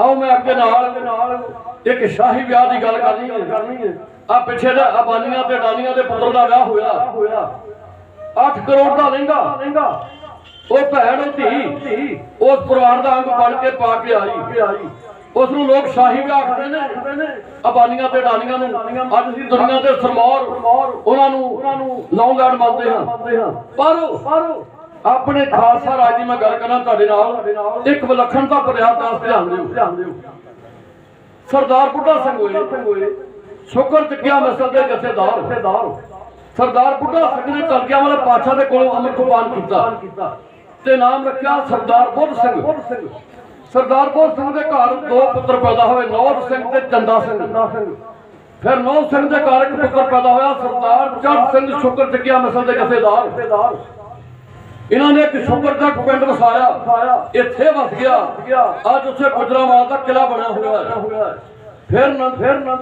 ਆਓ ਮੈਂ ਅੱਗੇ ਨਾਲ ਇੱਕ ਸ਼ਾਹੀ ਵਿਆਹ ਦੀ ਗੱਲ ਕਰਨੀ ਹੈ। ਆ ਪਿੱਛੇ ਦਾ ਅਬਾਨੀਆਂ ਤੇ ਡਾਨੀਆਂ ਦੇ ਪੁੱਤਰ ਦਾ ਵਿਆਹ ਹੋਇਆ। 8 ਕਰੋੜ ਦਾ ਲਹਿੰਗਾ। ਉਹ ਭੈਣ ਉਹ ਧੀ, ਉਸ ਪਰਿਵਾਰ ਦਾ ਅੰਗ ਬਣ ਕੇ ਪਾ ਕੇ ਆਈ। ਉਸ ਨੂੰ ਲੋਕ ਸ਼ਾਹੀ ਵਿਆਹ ਆਖਦੇ ਨੇ। ਅਬਾਨੀਆਂ ਤੇ ਡਾਨੀਆਂ ਨੂੰ ਅੱਜ ਅਸੀਂ ਦੁਨੀਆ ਦੇ ਸਰਮੌਰ, ਉਹਨਾਂ ਨੂੰ ਉਹਨਾਂ ਮੰਨਦੇ ਹਾਂ ਪਰ ਆਪਣੇ ਖਾਲਸਾ ਰਾਜ ਦੀ ਮੈਂ ਗੱਲ ਕਰਾਂ ਤੁਹਾਡੇ ਨਾਲ, ਇੱਕ ਵਿਲੱਖਣਤਾ ਭਰਿਆ ਧਿਆਨ ਦਿਓ। ਸਰਦਾਰ ਬੁੱਢਾ ਸਿੰਘ ਹੋਏ, ਸ਼ੁਕਰ ਚੱਕਿਆ ਮਿਸਲ ਦੇ ਜਥੇਦਾਰ। ਸਰਦਾਰ ਬੁੱਢਾ ਸਿੰਘ ਨੇ ਕਲਗੀਆਂ ਵਾਲੇ ਪਾਤਸ਼ਾਹ ਦੇ ਕੋਲੋਂ ਅੰਮ੍ਰਿਤ ਪਾਨ ਕੀਤਾ ਤੇ ਨਾਮ ਰੱਖਿਆ ਸਰਦਾਰ ਬੁੱਧ ਸਿੰਘ। ਸਰਦਾਰ ਬੁੱਧ ਸਿੰਘ ਦੇ ਘਰ ਦੋ ਪੁੱਤਰ ਪੈਦਾ ਹੋਏ, ਨੌਰ ਸਿੰਘ ਤੇ ਚੰਦਾ ਸਿੰਘ। ਫਿਰ ਨੌ ਸਿੰਘ ਦੇ ਘਰ ਇੱਕ ਪੁੱਤਰ ਪੈਦਾ ਹੋਇਆ, ਸਰਦਾਰ ਚੜ ਸਿੰਘ, ਸ਼ੁਕਰ ਚੱਕਿਆ ਮਿਸਲ ਦੇ ਜਥੇਦਾਰ। ਇਹਨਾਂ ਨੇ ਇੱਕ ਸ਼ੁਕਰ ਦਾ ਪਿੰਡ ਵਸਾਇਆ। ਇੱਥੇ ਵਸ ਗਿਆ। ਅੱਜ ਉੱਥੇ ਗੁਜਰਾਵਾਲ ਦਾ ਕਿਲਾ ਬਣਿਆ ਹੋਇਆ ਫਿਰ ਨਾ ਫਿਰ ਨਾ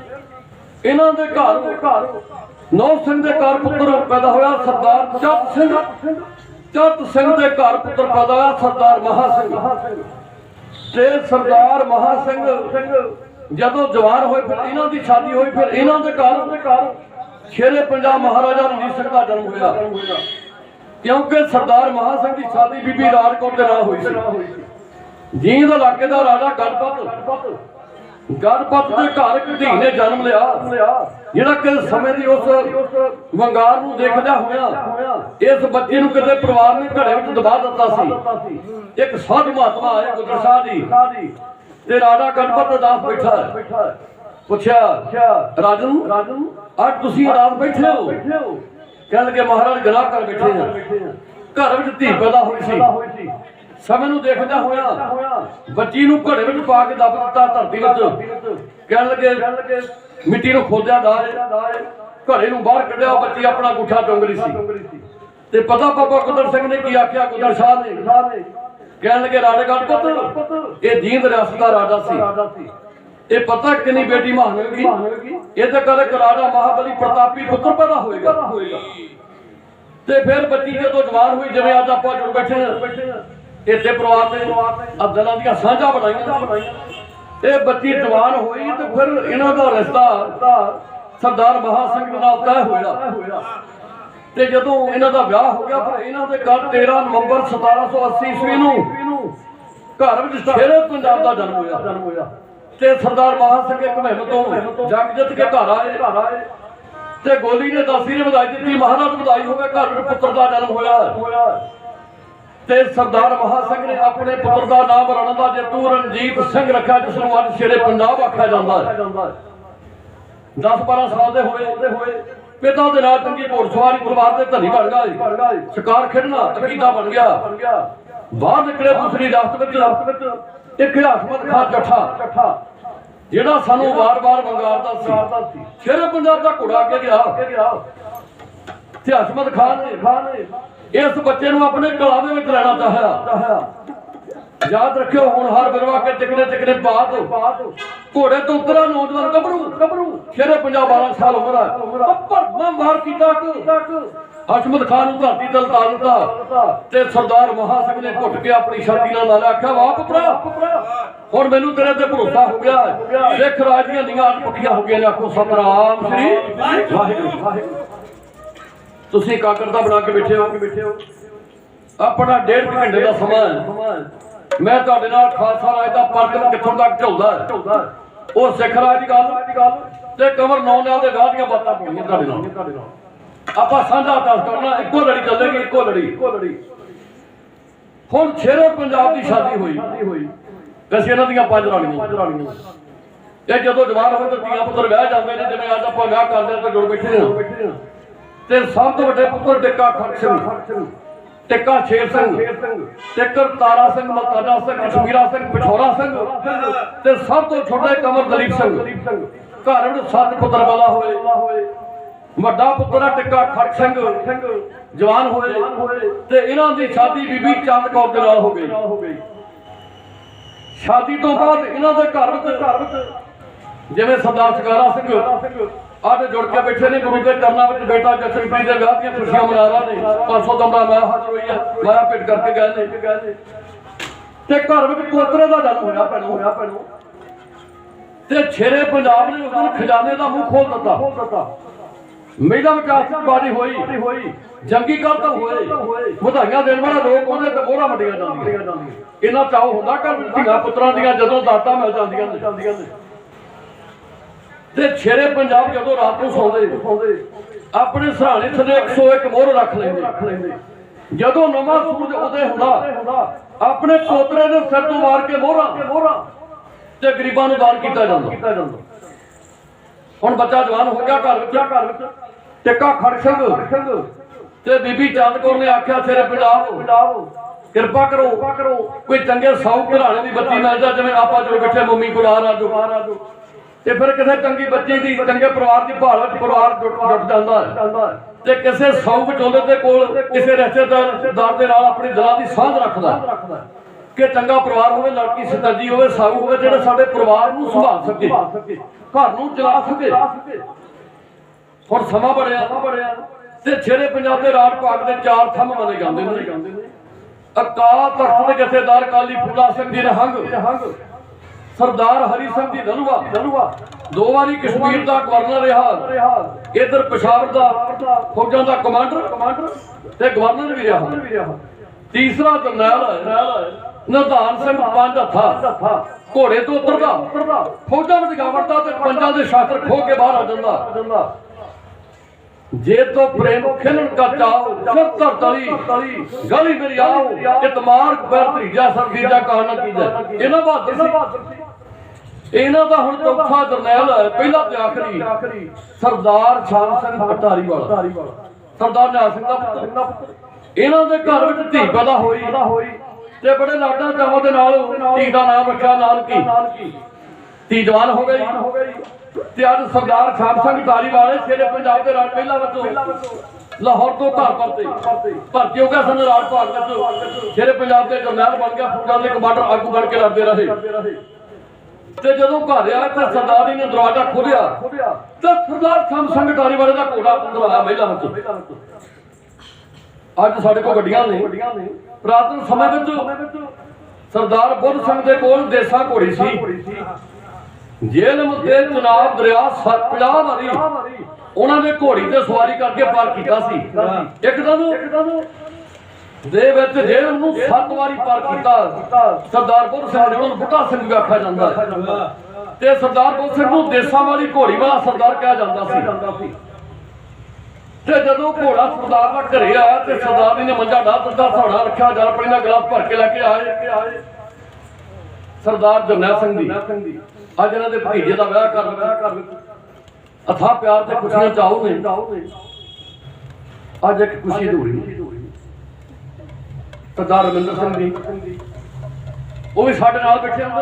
ਇਹਨਾਂ ਦੇ ਘਰ ਘਰ। ਨੌ ਸਿੰਘ ਦੇ ਘਰ ਪੁੱਤਰ ਪੈਦਾ ਹੋਇਆ ਸਰਦਾਰ ਚੱਤ ਸਿੰਘ। ਚੱਤ ਸਿੰਘ ਦੇ ਘਰ ਪੁੱਤਰ ਪੈਦਾ ਹੋਇਆ ਸਰਦਾਰ ਮਹਾ ਸਿੰਘ। ਤੇ ਸਰਦਾਰ ਮਹਾ ਸਿੰਘ ਜਦੋਂ ਜਵਾਨ ਹੋਏ ਫਿਰ ਇਹਨਾਂ ਦੀ ਸ਼ਾਦੀ ਹੋਈ ਫਿਰ ਇਹਨਾਂ ਦੇ ਘਰ ਸ਼ੇਰੇ ਪੰਜਾਬ ਮਹਾਰਾਜਾ ਰਣਜੀਤ ਸਿੰਘ ਦਾ ਜਨਮ ਹੋਇਆ। ਕਿਉਂਕਿ ਸਰਦਾਰ ਮਹਾ ਸਿੰਘ ਦੀ ਸ਼ਾਦੀ ਬੀਬੀ ਰਾਜਕੌਰ ਦੇ ਨਾਲ ਹੋਈ ਸੀ। ਜੀਂਦ ਇਲਾਕੇ ਦਾ ਰਾਜਾ ਗੜਪਤ ਗੜਪਤ ਦੇ ਘਰ ਇੱਕ ਧੀ ਨੇ ਜਨਮ ਲਿਆ। ਜਿਹੜਾ ਕਿ ਸਮੇਂ ਦੀ ਉਸ ਵੰਗਾਰ ਨੂੰ ਦੇਖਦਿਆਂ ਹੋਇਆ ਇਸ ਬੱਚੇ ਨੂੰ ਕਿਤੇ ਪਰਿਵਾਰ ਨੇ ਘੜੇ ਵਿੱਚ ਦਬਾ ਦਿੱਤਾ ਸੀ। ਇੱਕ ਸਾਧ ਮਹਾਤਮਾ ਆਏ ਗੁਰਦਰ ਸਾਹਿਬ ਜੀ। ਤੇ ਰਾਜਾ ਗੜਪਤ ਦਾਸ ਬੈਠਾ ਪੁੱਛਿਆ ਰਾਜਨ ਰਾਜਨ ਅੱਜ ਤੁਸੀਂ ਰਾਤ ਬੈਠੇ ਹੋ? ਕਹਿਣ ਲੱਗੇ ਮਹਾਰਾਜ ਗਲਾ ਕਰ ਬੈਠੇ ਆ। ਘਰ ਵਿੱਚ ਧੀ ਪੈਦਾ ਹੋਈ ਸੀ। ਸਮੇਂ ਨੂੰ ਦੇਖਦਾ ਹੋਇਆ ਬੱਚੀ ਨੂੰ ਘੜੇ ਵਿੱਚ ਪਾ ਕੇ ਦੱਬ ਦਿੱਤਾ ਧਰਤੀ ਵਿੱਚ। ਕਹਿਣ ਲੱਗੇ, ਮਿੱਟੀ ਨੂੰ ਖੋਦਿਆ ਦਾਏ ਘੜੇ ਨੂੰ ਬਾਹਰ ਕੱਢਿਆ, ਬੱਚੀ ਆਪਣਾ ਗੁੱਠਾ ਚੁੰਗ ਰਹੀ ਸੀ। ਤੇ ਪਤਾ ਬਾਬਾ ਕੁਦਰ ਸਿੰਘ ਨੇ ਕੀ ਆਖਿਆ, ਕੁਦਰ ਸ਼ਾਹ ਨੇ? ਕਹਿਣ ਲੱਗੇ, ਰਾਜਾ ਪੁੱਤ, ਇਹ ਜੀਂਦ ਰਿਆਸਤ ਦਾ ਰਾਜਾ ਸੀ। ਇਹ ਪਤਾ ਕਿੰਨੀ ਬੇਟੀ ਮਹਾਨ ਹੋਵੇਗੀ ਇਹਦੇ ਕਰ ਇੱਕ ਰਾਜਾ ਮਹਾਬਲੀ ਪ੍ਰਤਾਪੀ ਪੁੱਤਰ ਪੈਦਾ ਹੋਏਗਾ। ਤੇ ਫਿਰ ਬੱਚੀ ਜਦੋਂ ਜਵਾਨ ਹੋਈ ਜਿਵੇਂ ਅੱਜ ਆਪਾਂ ਜੁੜ ਬੈਠੇ ਇੱਥੇ ਪਰਿਵਾਰ ਦੇ ਅਬਦਲਾਂ ਦੀਆਂ ਸਾਂਝਾਂ ਬਣਾਈਆਂ। ਇਹ ਬੱਚੀ ਜਵਾਨ ਹੋਈ ਤੇ ਫਿਰ ਇਹਨਾਂ ਦਾ ਰਿਸ਼ਤਾ ਸਰਦਾਰ ਮਹਾ ਸਿੰਘ ਨਾਲ ਤੈਅ ਹੋਇਆ। ਤੇ ਜਦੋਂ ਇਹਨਾਂ ਦਾ ਵਿਆਹ ਹੋ ਗਿਆ ਫਿਰ ਇਹਨਾਂ ਦੇ ਘਰ 13 ਨਵੰਬਰ 1780 ਈਸਵੀ ਨੂੰ ਘਰ ਵਿੱਚ ਸ਼ੇਰੇ ਪੰਜਾਬ ਦਾ ਜਨਮ ਹੋਇਆ। ਤੇ ਸਰਦਾਰ ਮਹਾ ਸਿੰਘ ਇੱਕ ਤੋਂ ਜੰਗ ਜਿੱਤ ਕੇ ਘਰ ਆਏ। ਤੇ ਗੋਲੀ ਨੇ ਦਾਸੀ ਨੇ ਵਧਾਈ ਦਿੱਤੀ, ਮਹਾਰਾਜ ਵਧਾਈ ਹੋਵੇ, ਘਰ ਵਿੱਚ ਪੁੱਤਰ ਦਾ ਜਨਮ ਹੋਇਆ। ਤੇ ਸਰਦਾਰ ਮਹਾ ਸਿੰਘ ਨੇ ਆਪਣੇ ਪੁੱਤਰ ਦਾ ਨਾਮ ਰਣ ਦਾ ਜੇਤੂ ਰਣਜੀਤ ਸਿੰਘ ਰੱਖਿਆ, ਜਿਸ ਨੂੰ ਅੱਜ ਸ਼ੇਰੇ ਪੰਜਾਬ ਆਖਿਆ ਜਾਂਦਾ ਹੈ। 10 12 ਸਾਲ ਦੇ ਹੋਏ। ਹੋਏ ਪਿਤਾ ਦੇ ਨਾਲ ਚੰਗੀ ਘੋੜਸਵਾਰੀ ਪਰਿਵਾਰ ਦੇ ਧਨੀ ਬਣ ਗਏ। ਸ਼ਿਕਾਰ ਖੇਡਣਾ ਅਕੀਦਾ ਬਣ ਗਿਆ। ਬਾਹਰ ਨਿਕਲੇ ਦੂਸਰੀ ਰਾਸਤ ਵਿੱਚ। ਇੱਕ ਹਸਮਤ ਖਾਨ ਜੱਠਾ। ਜਿਹੜਾ ਸਾਨੂੰ ਵਾਰ-ਵਾਰ ਵੰਗਾਰਦਾ ਸੀ ਸ਼ੇਰੇ ਪੰਜਾਬ ਦਾ ਘੋੜਾ ਅੱਗੇ ਗਿਆ। ਤੇ ਹਸਮਤ ਖਾਨ ਇਸ ਬੱਚੇ ਨੂੰ ਆਪਣੇ ਕਲਾਵੇ ਵਿੱਚ ਲੈਣਾ ਚਾਹਿਆ। ਯਾਦ ਰੱਖਿਓ ਹੁਣ ਹਰ ਬਰਵਾ ਕੇ ਟਿਕਨੇ ਟਿਕਨੇ ਬਾਤ ਘੋੜੇ ਤੋਂ ਉਤਰਾ ਨੌਜਵਾਨ ਗੱਭਰੂ। ਗੱਭਰੂ। ਸ਼ੇਰੇ ਪੰਜਾਬ 12 ਸਾਲ ਉਮਰ ਹੈ ਭਰਮਾ ਮਾਰ ਕੀਤਾ ਹਸ਼ਮਤ ਖਾਨ ਨੂੰ ਧਰਤੀ ਤੇ ਲਤਾ ਤੇ ਸਰਦਾਰ ਮਹਾ ਸਿੰਘ ਨੇ ਘੁੱਟ ਕੇ ਆਪਣੀ ਛਾਤੀ ਨਾਲ ਲਾ ਆਖਿਆ, ਵਾਹ ਪੁੱਤਰਾ, ਹੁਣ ਮੈਨੂੰ ਤੇਰੇ ਤੇ ਭਰੋਸਾ ਹੋ ਗਿਆ ਸਿੱਖ ਰਾਜ ਦੀਆਂ ਨੀਆਂ ਪੱਕੀਆਂ ਹੋ ਗਈਆਂ ਨੇ, ਆਖੋ ਸਤਨਾਮ ਸ੍ਰੀ ਵਾਹਿਗੁਰੂ ਤੁਸੀਂ ਕਾਕਰ ਬਣਾ ਕੇ ਬੈਠੇ ਹੋ। ਆਪਣਾ ਡੇਢ ਘੰਟੇ ਦਾ ਸਮਾਂ ਮੈਂ ਤੁਹਾਡੇ ਨਾਲ ਖਾਲਸਾ ਰਾਜ ਦਾ ਪਰਦਨ ਕਿੱਥੋਂ ਤੱਕ ਝੁਲਦਾ ਉਹ ਸਿੱਖ ਰਾਜ ਦੀ ਗੱਲ ਤੇ ਕਮਰ ਨੌ ਨਾਲ ਦੇ ਰਾਹ ਦੀਆਂ ਬਾਤਾਂ ਪਾਉਣੀਆਂ ਤੁਹਾਡੇ ਨਾਲ। ਆਪਾਂ ਸਾਂਝਾ ਦੱਸ ਕਰਨਾ, ਇੱਕੋ ਲੜੀ ਚੱਲੇਗੀ, ਇੱਕੋ ਲੜੀ। ਹੁਣ ਛੇਰੇ ਪੰਜਾਬ ਦੀ ਸ਼ਾਦੀ ਹੋਈ। ਵੈਸੇ ਇਹਨਾਂ ਦੀਆਂ ਪੰਜ ਰਾਣੀਆਂ। ਇਹ ਜਦੋਂ ਜਵਾਨ ਹੋਏ ਤਾਂ ਧੀਆਂ ਪੁੱਤਰ ਵਿਆਹ ਜਾਂਦੇ ਨੇ, ਜਿਵੇਂ ਅੱਜ ਆਪਾਂ ਵਿਆਹ ਕਰਦੇ ਹਾਂ ਜੁੜ ਬੈਠੇ ਹਾਂ। ਤੇ ਸਭ ਤੋਂ ਵੱਡੇ ਪੁੱਤਰ ਟਿੱਕਾ ਖੜ ਸਿੰਘ। ਟਿੱਕਾ ਸ਼ੇਰ ਸਿੰਘ। ਟਿੱਕਰ ਤਾਰਾ ਸਿੰਘ ਮਤਾਜਾ ਸਿੰਘ, ਕਸ਼ਮੀਰਾ ਸਿੰਘ, ਪਿਛੋਰਾ ਸਿੰਘ। ਤੇ ਸਭ ਤੋਂ ਛੋਟਾ ਕਮਰ ਦਲੀਪ ਸਿੰਘ। ਘਰ ਵਿੱਚ ਸੱਤ ਪੁੱਤਰ ਪੈਦਾ ਹੋਏ। ਵੱਡਾ ਪੁੱਤਰਾ ਟਿੱਕਾ ਖੜਕ ਸਿੰਘ। ਜਵਾਨ ਹੋਏ ਤੇ ਇਹਨਾਂ ਦੀ ਸ਼ਾਦੀ ਬੀਬੀ ਚੰਦ ਕੌਰ ਦੇ ਨਾਲ ਹੋ ਗਈ। ਸ਼ਾਦੀ ਤੋਂ ਬਾਅਦ ਇਹਨਾਂ ਦੇ ਘਰ ਵਿੱਚ ਜਿਵੇਂ ਸਰਦਾਰ ਸਕਾਰਾ ਸਿੰਘ ਆਦੇ ਜੁੜ ਕੇ ਬੈਠੇ ਨੇ, ਗੁਰੂ ਦੇ ਚਰਨਾਂ ਵਿੱਚ ਬੇਟਾ ਜਸਨਪ੍ਰੀਤ ਦੇ ਵਿਆਹ ਦੀਆਂ ਖੁਸ਼ੀਆਂ ਮਨਾ ਰਹੇ ਨੇ। 500 ਦੰਦਾ ਮੈਂ ਹਾਜ਼ਰ ਹੋਈ ਹੈ ਮਾਇਆ ਭੇਟ ਕਰਕੇ ਗਏ ਨੇ। ਤੇ ਘਰ ਵਿੱਚ ਪੋਤਰੇ ਦਾ ਜਨਮ ਹੋਇਆ ਭੈਣੋ। ਹੋਇਆ ਭੈਣੋ ਤੇ ਛੇਰੇ ਪੰਜਾਬ ਨੇ ਉਸ ਦਿਨ ਖਜ਼ਾਨੇ ਦਾ ਮੂੰਹ ਖੋਲ ਦਿੱਤਾ। ਮਹਿਲਾ ਵਿਕਾਸ ਬਾੜੀ ਹੋਈ। ਜੰਗੀ ਕਾਲ ਤਾਂ ਹੋਏ। ਵਧਾਈਆਂ ਦੇਣ ਵਾਲੇ ਲੋਕ ਉਹਦੇ ਤੇ ਮੋਹਰਾਂ ਵੱਡੀਆਂ ਜਾਂਦੀਆਂ। ਇਹਨਾਂ ਚਾਹ ਹੁੰਦਾ ਕਿ ਧੀਆਂ ਪੁੱਤਰਾਂ ਦੀਆਂ ਜਦੋਂ ਦਾਤਾਂ ਮਿਲ ਜਾਂਦੀਆਂ ਨੇ। ਤੇ ਛੇਰੇ ਪੰਜਾਬ ਜਦੋਂ ਰਾਤ ਨੂੰ ਸੌਂਦੇ ਆਪਣੇ ਸਹਾਣੇ ਥੱਲੇ 101 ਮੋਹਰ ਰੱਖ ਲੈਂਦੇ ਜਦੋਂ ਨਵਾਂ ਸੂਰਜ ਉਦੇ ਹੁੰਦਾ, ਆਪਣੇ ਪੋਤਰੇ ਦੇ ਸਿਰ ਤੋਂ ਮਾਰ ਕੇ ਮੋਹਰਾ ਤੇ ਗਰੀਬਾਂ ਨੂੰ ਦਾਨ ਕੀਤਾ ਜਾਂਦਾ। ਹੁਣ ਬੱਚਾ ਜਵਾਨ ਹੋ ਗਿਆ, ਘਰ ਵਿੱਚ ਘਰ ਵਿੱਚ ਟਿੱਕਾ ਖੜਸ਼ੰਗ ਤੇ ਬੀਬੀ ਚੰਦ ਕੌਰ ਨੇ ਆਖਿਆ, ਸਿਰੇ ਪੰਜਾਬ ਕਿਰਪਾ ਕਰੋ। ਕਰੋ ਕੋਈ ਚੰਗੇ ਸੌ ਘਰਾਣੇ ਦੀ ਬੱਤੀ ਮਿਲ ਜਾ, ਜਿਵੇਂ ਆਪਾਂ ਜੋ ਬੈਠੇ ਮੰਮੀ ਕੋਲ ਆ ਰਾਜੋ। ਆ ਰਾਜੋ ਤੇ ਫਿਰ ਕਿਸੇ ਚੰਗੀ ਬੱਚੀ ਦੀ, ਚੰਗੇ ਪਰਿਵਾਰ ਦੀ ਭਾਲ ਵਿੱਚ ਪਰਿਵਾਰ ਜੁਟ ਜਾਂਦਾ ਤੇ ਕਿਸੇ ਸੌ ਵਿਚੋਲੇ ਦੇ ਕੋਲ, ਕਿਸੇ ਰਿਸ਼ਤੇਦਾਰ ਦੇ ਨਾਲ ਆਪਣੀ ਦਿਲਾਂ ਦੀ ਸਾਂਝ ਰੱਖਦਾ ਕਿ ਚੰਗਾ ਪਰਿਵਾਰ ਹੋਵੇ, ਲੜਕੀ ਸਤਰਜੀ ਹੋਵੇ, ਸਾਊ ਹੋਵੇ, ਜਿਹੜਾ ਸਾਡੇ ਪਰਿਵਾਰ ਨੂੰ ਸੰਭਾਲ ਸਕੇ। ਘਰ ਨੂੰ ਚਲਾ ਸਕੇ। ਹੁਣ ਸਮਾਂ ਬੜਿਆ ਤੇ ਛੇਰੇ ਪੰਜਾਬ ਦੇ ਰਾਜ ਭਾਗ ਦੇ ਚਾਰ ਥੰਮ ਮੰਨੇ ਜਾਂਦੇ ਨੇ। ਅਕਾਲ ਤਖਤ ਦੇ ਜਥੇਦਾਰ ਕਾਲੀ ਫੂਲਾ ਸਿੰਘ ਜੀ ਨਿਹੰਗ ਸਰਦਾਰ ਹਰੀ ਸਿੰਘ ਜੀ ਦਲੂਆ ਦਲੂਆ ਦੋ ਵਾਰੀ ਕਸ਼ਮੀਰ ਦਾ ਗਵਰਨਰ ਰਿਹਾ। ਇਧਰ ਪਸ਼ਾਵਰ ਦਾ ਫੌਜਾਂ ਦਾ ਕਮਾਂਡਰ ਕਮਾਂਡਰ ਤੇ ਗਵਰਨਰ ਵੀ ਰਿਹਾ। ਤੀਸਰਾ ਜਰਨੈਲ ਨਿਧਾਨ ਸਿੰਘ ਪੰਜ ਹੱਥਾ। ਘੋੜੇ ਤੋਂ ਉਤਰਦਾ। ਫੌਜਾਂ ਵਿੱਚ ਗਾਵਰਦਾ ਤੇ ਪੰਜਾਂ ਦੇ ਸ਼ਾਸਤਰ ਖੋ ਕੇ ਬਾਹਰ ਆ ਜਾਂਦਾ। ਜੇ ਤੋ ਪ੍ਰੇਮ ਖਿਲਣ ਕਾ ਚਾਓ ਸੱਤਰ ਤਲੀ। ਗਲੀ ਮੇਰੀ ਆਓ ਇਤਮਾਰ ਪੈਰ ਧੀਜਾ ਸਰਦੀਜਾ ਕਹਾਣਾ ਕੀਜਾ। ਇਹਨਾਂ ਬਹਾਦਰ ਸੀ। ਇਹਨਾਂ ਦਾ ਹੁਣ ਚੌਥਾ ਜਰਨੈਲ ਪਹਿਲਾ ਤੇ ਆਖਰੀ। ਸਰਦਾਰ ਸ਼ਾਮ ਸਿੰਘ ਪਟਾਰੀ ਵਾਲਾ ਸਰਦਾਰ ਨਿਹਾਲ ਸਿੰਘ ਦਾ ਪੁੱਤਰ। ਇਹਨਾਂ ਦੇ ਘਰ ਵਿੱਚ ਧੀ ਪੈਦਾ ਹੋਈ। ਤੇ ਬੜੇ ਲਾਡਾਂ ਚਾਵਾਂ ਦੇ ਨਾਲ ਧੀ ਦਾ ਨਾਮ ਰੱਖਿਆ ਨਾਨਕੀ। ਧੀ ਜਵਾਨ ਹੋ ਗਈ। ਤੇ ਅੱਜ ਸਰਦਾਰ ਖਾਨ ਸਿੰਘ ਧਾਰੀ ਸ਼ੇਰੇ ਪੰਜਾਬ ਦੇ ਰਾਜ ਪਹਿਲਾ ਵਿੱਚੋਂ ਲਾਹੌਰ ਤੋਂ ਘਰ ਪਰਤੇ। ਭਰਤੀ ਹੋ ਗਿਆ ਸਨ ਰਾਜ ਭਾਗ ਵਿੱਚ ਸ਼ੇਰੇ ਪੰਜਾਬ ਦੇ ਜਰਨੈਲ ਬਣ ਗਿਆ ਫੌਜਾਂ ਦੇ ਕਮਾਂਡਰ ਆਗੂ ਬਣ ਕੇ ਲੜਦੇ ਰਹੇ। ਤੇ ਜਦੋਂ ਘਰ ਆਇਆ ਤਾਂ ਸਰਦਾਰੀ ਨੇ ਦਰਵਾਜ਼ਾ ਖੋਲਿਆ ਤੇ ਸਰਦਾਰ ਖਾਨ ਸਿੰਘ ਧਾਰੀ ਦਾ ਘੋੜਾ ਅੰਦਰ ਆਇਆ ਮਹਿਲਾ ਵਿੱਚ। ਅੱਜ ਸਾਡੇ ਕੋਲ ਗੱਡੀਆਂ ਨੇ। ਪ੍ਰਾਤਨ ਸਮੇਂ ਵਿੱਚ ਸਰਦਾਰ ਬੁੱਧ ਸਿੰਘ ਦੇ ਕੋਲ ਦੇਸਾ ਘੋੜੀ ਸੀ। ਜੇਲ੍ਹ ਤੇ ਚਨਾਬ ਦਰਿਆ 50 ਵਾਰੀ ਉਹਨਾਂ ਨੇ ਘੋੜੀ ਤੇ ਸਵਾਰੀ ਕਰਕੇ ਪਾਰ ਕੀਤਾ ਸੀ। ਇੱਕ ਦਿਨ ਦੇ ਵਿੱਚ ਜੇਲ੍ਹ ਨੂੰ 7 ਵਾਰੀ ਪਾਰ ਕੀਤਾ। ਸਰਦਾਰ ਬੁੱਧ ਸਿੰਘ ਨੇ ਉਹਨੂੰ ਬੁੱਢਾ ਸਿੰਘ ਵੀ ਆਖਿਆ ਜਾਂਦਾ। ਤੇ ਸਰਦਾਰ ਬੁੱਧ ਸਿੰਘ ਨੂੰ ਦੇਸਾਂ ਵਾਲੀ ਘੋੜੀ ਵਾਲਾ ਸਰਦਾਰ ਕਿਹਾ ਜਾਂਦਾ ਸੀ। ਤੇ ਜਦੋਂ ਘੋੜਾ ਸਰਦਾਰ ਦਾ ਘਰੇ ਆਇਆ ਤੇ ਸਰਦਾਰ ਜੀ ਨੇ ਮੰਜਾ ਢਾ ਦਿੱਤਾ ਸੌਣਾ ਰੱਖਿਆ ਜਲ ਪਾਣੀ ਦਾ ਗਲਾਸ ਭਰ ਕੇ ਲੈ ਕੇ ਆਏ। ਸਰਦਾਰ ਜਰਨੈਲ ਸਿੰਘ ਦੀ ਅੱਜ ਇਹਨਾਂ ਦੇ ਭਤੀਜੇ ਦਾ ਵਿਆਹ ਕਰ ਅਥਾ ਪਿਆਰ ਤੇ ਖੁਸ਼ੀਆਂ ਚਾਹੋ ਅੱਜ ਇੱਕ ਖੁਸ਼ੀ ਦੂਰੀ ਸਰਦਾਰ ਰਮਿੰਦਰ ਸਿੰਘ ਜੀ, ਉਹ ਵੀ ਸਾਡੇ ਨਾਲ ਬੈਠੇ ਹੁੰਦੇ।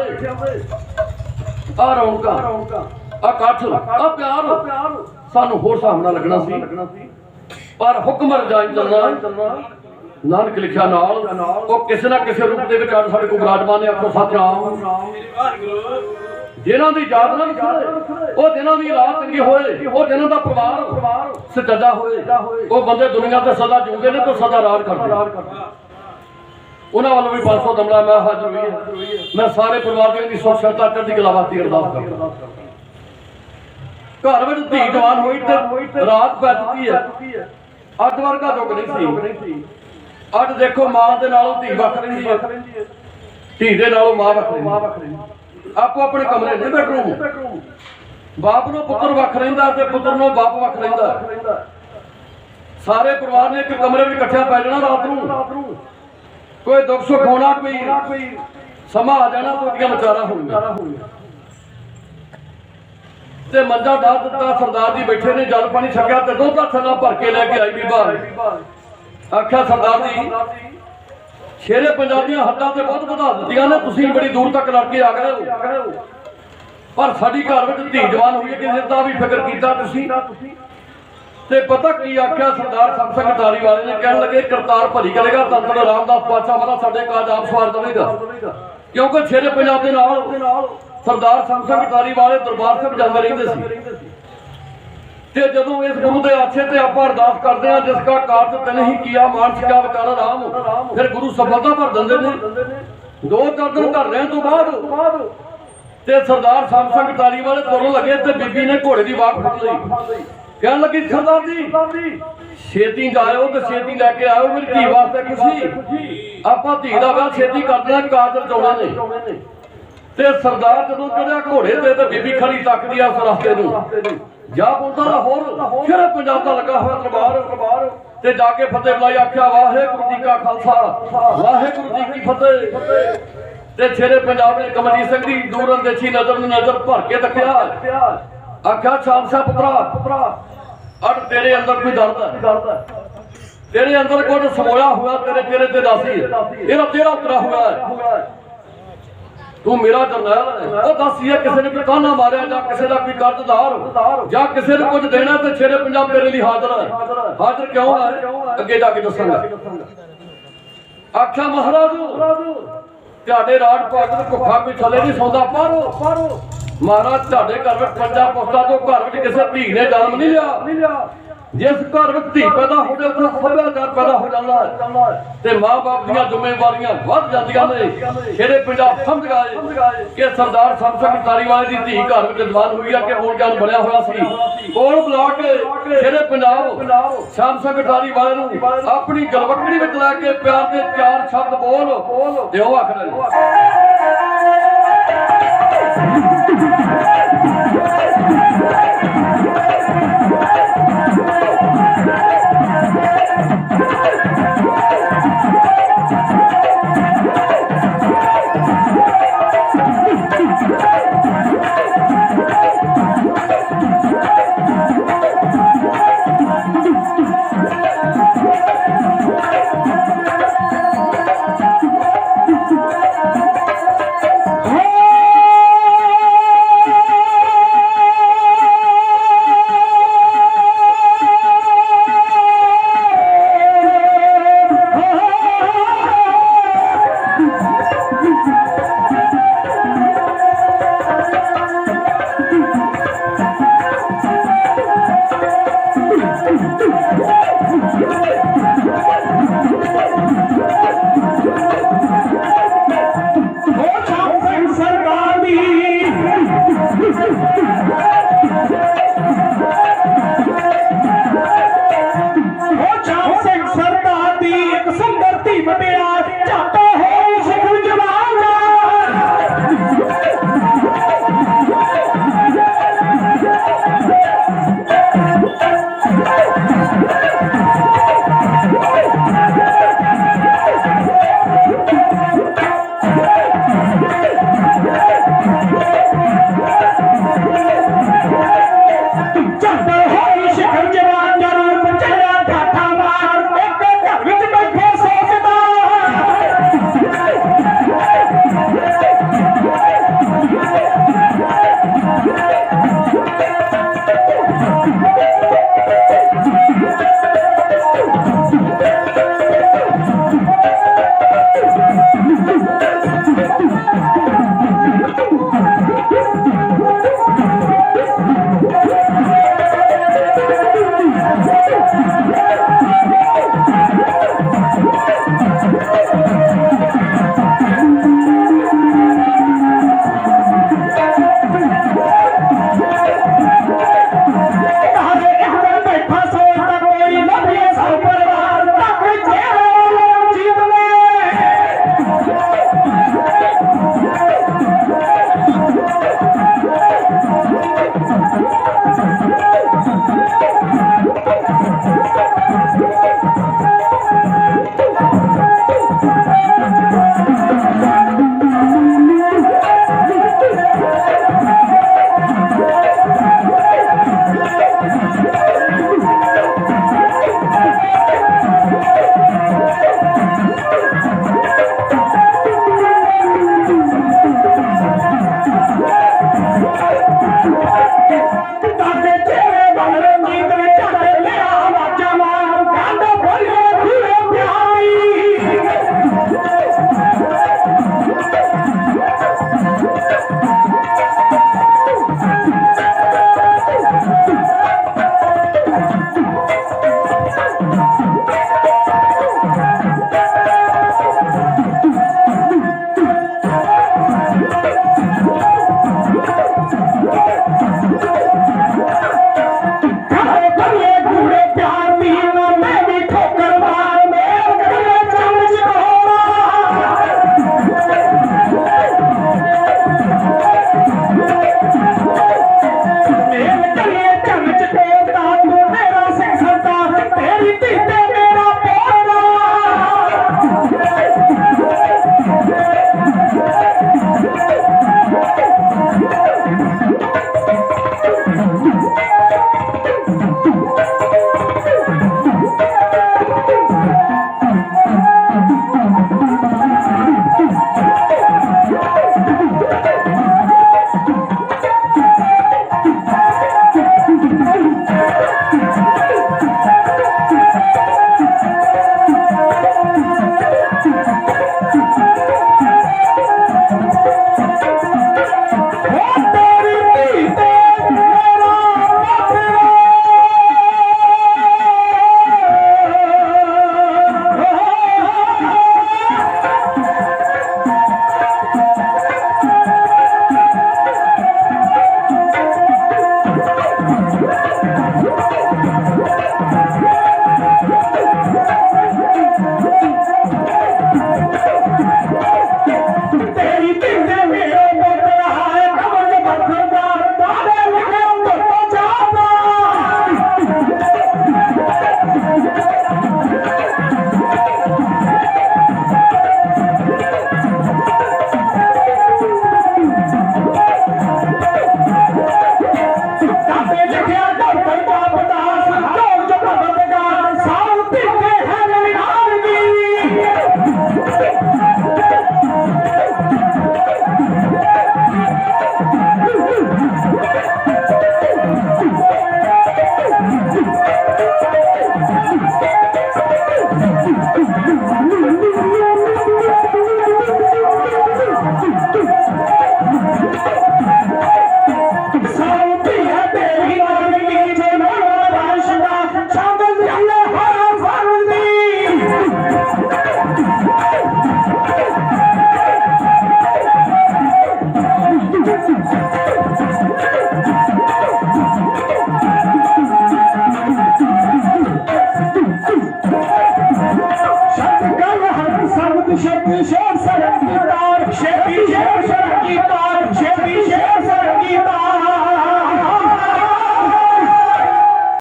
ਆ ਰੌਣਕਾਂ ਆ ਇਕੱਠ ਆ ਪਿਆਰ। ਸਾਨੂੰ ਹੋਰ ਸਾਹਮਣਾ ਲੱਗਣਾ ਸੀ। ਪਰ ਹੁਕਮ ਰਜਾਈ ਚੱਲਣਾ ਨਾਨਕ ਲਿਖਿਆ ਨਾਲ, ਉਹ ਕਿਸੇ ਨਾ ਕਿਸੇ ਰੂਪ ਦੇ ਵਿੱਚ ਅੱਜ ਸਾਡੇ ਕੋਲ ਵਿਰਾਜਮਾਨ ਨੇ, ਆਖੋ ਸਤਨਾਮ। ਜਿਨ੍ਹਾਂ ਦੀ ਯਾਦ ਨਾ ਵਿਖਰੇ ਉਹ ਜਿਨ੍ਹਾਂ ਦੀ ਰਾਤ ਚੰਗੀ ਹੋਏ, ਉਹ ਜਿਨ੍ਹਾਂ ਦਾ ਪਰਿਵਾਰ, ਸਜਦਾ ਹੋਏ, ਉਹ ਬੰਦੇ ਦੁਨੀਆ ਤੇ ਸਦਾ ਜਿਉਂਦੇ ਨੇ ਤੇ ਸਦਾ ਰਾਜ ਕਰਦੇ ਉਹਨਾਂ ਵੱਲੋਂ ਵੀ 500 ਦਮਲਾ ਮੈਂ ਹਾਜ਼ਰ ਹੋਈ ਮੈਂ ਸਾਰੇ ਪਰਿਵਾਰ ਦੀਆਂ ਦੀ ਸੁਖ ਸ਼ਾਂਤੀ ਚੜ੍ਹਦੀ ਕਲਾ ਅਰਦਾਸ ਕਰਦਾ। ਘਰ ਵਿੱਚ ਧੀ ਜਵਾਨ ਹੋਈ ਤੇ ਰਾਤ ਪੈ ਚੁੱਕੀ ਹੈ। ਅੱਜ ਵਰਗਾ ਯੁੱਗ ਨਹੀਂ ਸੀ। ਅੱਜ ਦੇਖੋ ਮਾਂ ਦੇ ਨਾਲੋਂ ਧੀ ਵੱਖ ਹੈ। ਧੀ ਦੇ ਨਾਲੋਂ ਮਾਂ ਵੱਖ ਆਪੋ ਆਪਣੇ ਕਮਰੇ ਨੇ ਬੈਡਰੂਮ ਬਾਪ ਨੂੰ ਪੁੱਤਰ ਵੱਖ ਰਹਿੰਦਾ ਤੇ ਪੁੱਤਰ ਨੂੰ ਬਾਪ ਵੱਖ ਰਹਿੰਦਾ। ਸਾਰੇ ਪਰਿਵਾਰ ਨੇ ਇੱਕ ਕਮਰੇ ਵਿੱਚ ਇਕੱਠਿਆਂ ਪੈ ਜਾਣਾ ਰਾਤ ਨੂੰ। ਕੋਈ ਦੁੱਖ ਸੁੱਖ ਹੋਣਾ ਕੋਈ। ਸਮਾਂ ਆ ਜਾਣਾ ਕੋਈ ਦੀਆਂ ਵਿਚਾਰਾਂ ਹੋਣਗੀਆਂ ਤੇ ਮੰਜਾ ਡਾ ਦਿੱਤਾ, ਸਰਦਾਰ ਜੀ ਬੈਠੇ ਨੇ, ਜਲ ਪਾਣੀ ਛਕਿਆ ਤੇ ਦੁੱਧ ਦਾ ਥੈਲਾ ਭਰ ਕੇ ਲੈ ਕੇ ਆਈ ਬੀਬਾ ਆਖਿਆ, ਸਰਦਾਰ ਜੀ, ਸ਼ੇਰੇ ਪੰਜਾਬ ਦੀਆਂ ਹੱਦਾਂ ਤੇ ਬਹੁਤ ਵਧਾ ਦਿੱਤੀਆਂ ਨੇ, ਤੁਸੀਂ ਬੜੀ ਦੂਰ ਤੱਕ ਲੜ ਕੇ ਆ ਗਏ ਹੋ। ਪਰ ਸਾਡੀ ਘਰ ਵਿੱਚ ਧੀ ਜਵਾਨ ਹੋਈ ਕਿਸੇ ਦਾ ਵੀ ਫਿਕਰ ਕੀਤਾ ਤੁਸੀਂ? ਤੇ ਪਤਾ ਕੀ ਆਖਿਆ, ਸਰਦਾਰ ਸਮ ਦਾਰੀ ਵਾਲੇ ਨੇ, ਕਹਿਣ ਲੱਗੇ, ਕਰਤਾਰ ਭਲੀ ਕਰੇਗਾ ਤੰਤਰ ਰਾਮਦਾਸ ਪਾਤਸ਼ਾਹ ਵਾਲਾ ਸਾਡੇ ਕਾਜ ਆਪ ਸਵਾਰ ਦੇਵੇਗਾ। ਕਿਉਂਕਿ ਸ਼ੇਰੇ ਪੰਜਾਬ ਦੇ ਨਾਲ ਸਰਦਾਰ ਸਮ ਸਿੰਘ ਦਾਰੀ ਦਰਬਾਰ ਸਾਹਿਬ ਜਾਂਦੇ ਰਹਿੰਦੇ ਸੀ। ਤੇ ਜਦੋਂ ਇਸ ਗੁਰੂ ਦੇ ਆਛੇ ਤੇ ਆਪਾਂ ਅਰਦਾਸ ਕਰਦੇ ਹਾਂ, ਜਿਸ ਦਾ ਕਾਰਜ ਤਨ ਹੀ ਕੀਆ ਮਾਨਸਿਕਾ ਵਿਚਾਰਾ ਰਾਮ, ਫਿਰ ਗੁਰੂ ਸਫਲਤਾ ਭਰ ਦਿੰਦੇ ਨੇ। ਦੋ ਚਾਰ ਦਿਨ ਧਰਨਿਆਂ ਤੋਂ ਬਾਅਦ ਤੇ ਸਰਦਾਰ ਸਮਸੰਗ ਤਾਰੀ ਵਾਲੇ ਤੁਰਨ ਲੱਗੇ ਤੇ ਬੀਬੀ ਨੇ ਘੋੜੇ ਦੀ ਵਾਕ ਫੜ ਲਈ। ਕਹਿਣ ਲੱਗੀ, ਸਰਦਾਰ ਜੀ, ਛੇਤੀ ਜਾਇਓ ਤੇ ਛੇਤੀ ਲੈ ਕੇ ਆਇਓ, ਮੇਰੀ ਧੀ ਵਾਸਤੇ ਖੁਸ਼ੀ। ਆਪਾਂ ਧੀ ਦਾ ਵਿਆਹ ਛੇਤੀ ਕਰ ਦੇਣਾ ਕਾਦਰ ਚਾਉਣੇ ਨੇ। ਤੇ ਸਰਦਾਰ ਜਦੋਂ ਚੜਿਆ ਘੋੜੇ ਤੇ ਤੇ ਬੀਬੀ ਖੜੀ ਤੱਕਦੀ ਆ ਉਸ ਰਸਤੇ ਨੂੰ। ਜਾ ਪਹੁੰਚਦਾ ਲਾਹੌਰ ਫਿਰ ਪੰਜਾਬ ਦਾ ਲੱਗਾ ਹੋਇਆ ਦਰਬਾਰ? ਤੇ ਜਾ ਕੇ ਫਤਿਹ ਬੁਲਾਈ, ਆਖਿਆ, ਵਾਹਿਗੁਰੂ ਜੀ ਕਾ ਖਾਲਸਾ, ਵਾਹਿਗੁਰੂ ਜੀ ਕੀ ਫਤਿਹ। ਤੇ ਛੇਰੇ ਪੰਜਾਬ ਦੇ ਕਮਲੀ ਸਿੰਘ ਦੀ, ਦੂਰ ਅੰਦੇਸ਼ੀ ਨਜ਼ਰ ਨੂੰ ਨਜ਼ਰ ਭਰ ਕੇ ਤੱਕਿਆ ਆਖਿਆ ਸ਼ਾਮਸ਼ਾ ਪੁੱਤਰਾ ਅੜ ਤੇਰੇ ਅੰਦਰ ਕੋਈ ਦਰਦ ਹੈ? ਤੇਰੇ ਅੰਦਰ ਕੁਝ ਸਮੋਇਆ ਹੋਇਆ, ਤੇਰੇ ਚਿਹਰੇ ਤੇ ਦਾਸੀ ਇਹਦਾ ਤੇਰਾ ਉਤਰਾ ਹੋਇਆ ਤੂੰ ਮੇਰਾ ਜਰਨੈਲ ਉਹ ਦੱਸ ਇਹ ਕਿਸੇ ਨੇ ਕਾਨਾ ਮਾਰਿਆ ਜਾਂ ਕਿਸੇ ਦਾ ਕੋਈ ਕਰਜ਼ਦਾਰ? ਜਾਂ ਕਿਸੇ ਨੇ ਕੁਝ ਦੇਣਾ ਤੇ ਛੇਰੇ ਪੰਜਾਬ ਤੇਰੇ ਲਈ ਹਾਜ਼ਰ ਹੈ। ਹਾਜ਼ਰ ਕਿਉਂ ਹੈ? ਅੱਗੇ ਜਾ ਕੇ ਦੱਸਾਂਗਾ। ਆਖਿਆ ਮਹਾਰਾਜ। ਤੁਹਾਡੇ ਰਾਜ ਨੂੰ ਭੁੱਖਾ ਕੋਈ ਥੱਲੇ ਨਹੀਂ ਸੌਂਦਾ ਪਰ ਮਹਾਰਾਜ ਤੁਹਾਡੇ ਘਰ ਵਿੱਚ ਪੰਜਾ ਪੁਸਤਾਂ ਤੋਂ ਘਰ ਵਿੱਚ ਕਿਸੇ ਧੀ ਨੇ ਜਨਮ ਨਹੀਂ ਲਿਆ। ਜਿਸ ਘਰ ਵਿੱਚ ਧੀ ਪੈਦਾ ਹੋ ਜਾਏ ਉੱਥੇ ਸੱਭਿਆਚਾਰ ਪੈਦਾ ਹੋ ਜਾਂਦਾ ਹੈ। ਤੇ ਮਾਂ-ਬਾਪ ਦੀਆਂ ਜ਼ਿੰਮੇਵਾਰੀਆਂ ਵੱਧ ਜਾਂਦੀਆਂ ਨੇ। ਜਿਹੜੇ ਪੰਜਾਬ ਸਮਝ ਗਏ ਕਿ ਸਰਦਾਰ ਸੰਸਦ ਤਾਰੀਵਾਲ ਦੀ ਧੀ ਘਰ ਵਿੱਚ ਜਵਾਨ ਹੋਈ ਆ, ਕਿ ਹੁਣ ਜਾਨ ਬਣਿਆ ਹੋਇਆ ਸੀ। ਕੋਲ ਬੁਲਾ ਕੇ ਪੰਜਾਬ ਸ਼ਾਮ ਤਾਰੀਵਾਲ ਨੂੰ ਆਪਣੀ ਗਲਵਕੜੀ ਵਿੱਚ ਲੈ ਕੇ ਪਿਆਰ ਦੇ ਚਾਰ ਸ਼ਬਦ ਬੋਲ, ਤੇ ਉਹ